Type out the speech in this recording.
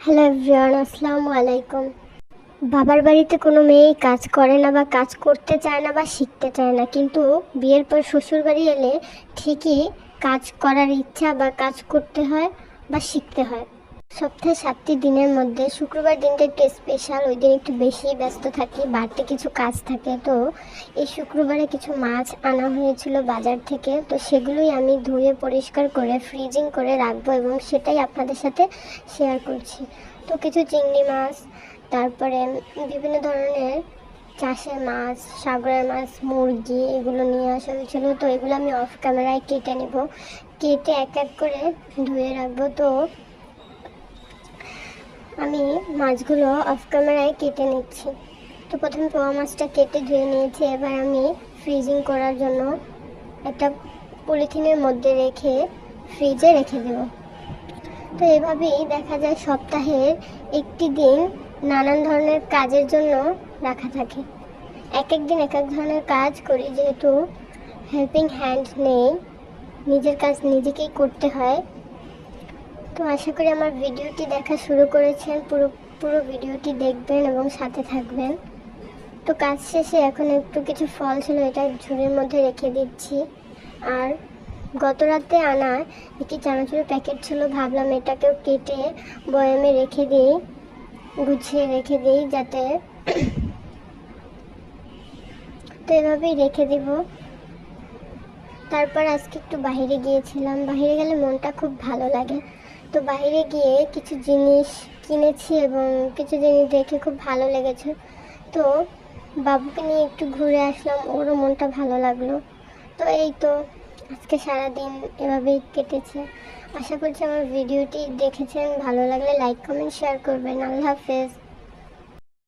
Hello everyone আসসালামু আলাইকুম বাবার বাড়িতে কোনো মেয়ে কাজ করে না বা কাজ করতে চায় না বা শিখতে চায় না। কিন্তু বিয়ের পর শ্বশুর বাড়ি এলে ঠিকই কাজ করার ইচ্ছা বা কাজ করতে হয় বা শিখতে হয়। সপ্তাহে সাতটি দিনের মধ্যে। শুক্রবার দিনটা একটু স্পেশাল ওই দিন একটু বেশি ব্যস্ত থাকি, বাড়তি কিছু কাজ থাকে তো। এই শুক্রবারে কিছু মাছ আনা হয়েছিল বাজার থেকে, তো সেগুলোই আমি ধুয়ে পরিষ্কার করে ফ্রিজিং করে রাখব এবং সেটাই আপনাদের সাথে শেয়ার করছি। তো কিছু চিংড়ি মাছ, তারপরে বিভিন্ন ধরনের চাষের মাছ, সাগরের মাছ, মুরগি এগুলো নিয়ে আসা হয়েছিল, তো এগুলো আমি অফ ক্যামেরায় কেটে নেব। কেটে এক এক করে ধুয়ে রাখব, তো আমি মাছগুলো অফ ক্যামেরায় কেটে নিচ্ছি। তো প্রথমে পোয়া মাছটা কেটে ধুয়ে নিয়েছি। এবার আমি ফ্রিজিং করার জন্য একটা পলিথিনের মধ্যে রেখে ফ্রিজে রেখে দেব। তো এভাবেই দেখা যায় সপ্তাহের একটি দিন নানান ধরনের কাজের জন্য রাখা থাকে। এক এক দিন এক এক ধরনের কাজ করি, যেহেতু হেল্পিং হ্যান্ড নেই, নিজের কাজ নিজেকেই করতে হয়। তো আশা করি আমার ভিডিওটি দেখা শুরু করেছেন। পুরো পুরো ভিডিওটি দেখবেন এবং সাথে থাকবেন। তো কাজ শেষে এখন একটু কিছু ফল ছিল, এটা ঝুড়ির মধ্যে রেখে দিচ্ছি। আর গত রাতে আনা একটি চানাচুরের প্যাকেট ছিল, ভাবলাম এটাকেও কেটে বয়ামে রেখে দিই, গুছিয়ে রেখে দিই যাতে তো এভাবেই রেখে দিব। তারপর আজকে একটু বাইরে গিয়েছিলাম। বাইরে গেলে মনটা খুব ভালো লাগে। তো বাইরে গিয়ে কিছু জিনিস কিনেছি এবং কিছু জিনিস দেখে খুব ভালো লেগেছে। তো বাবুকে নিয়ে একটু ঘুরে আসলাম, ওরও মনটা ভালো লাগল। তো এই তো আজকে সারাদিন এভাবেই কেটেছে। আশা করছি আমার ভিডিওটি দেখেছেন, ভালো লাগলে লাইক, কমেন্ট, শেয়ার করবেন। আল্লাহ হাফেজ।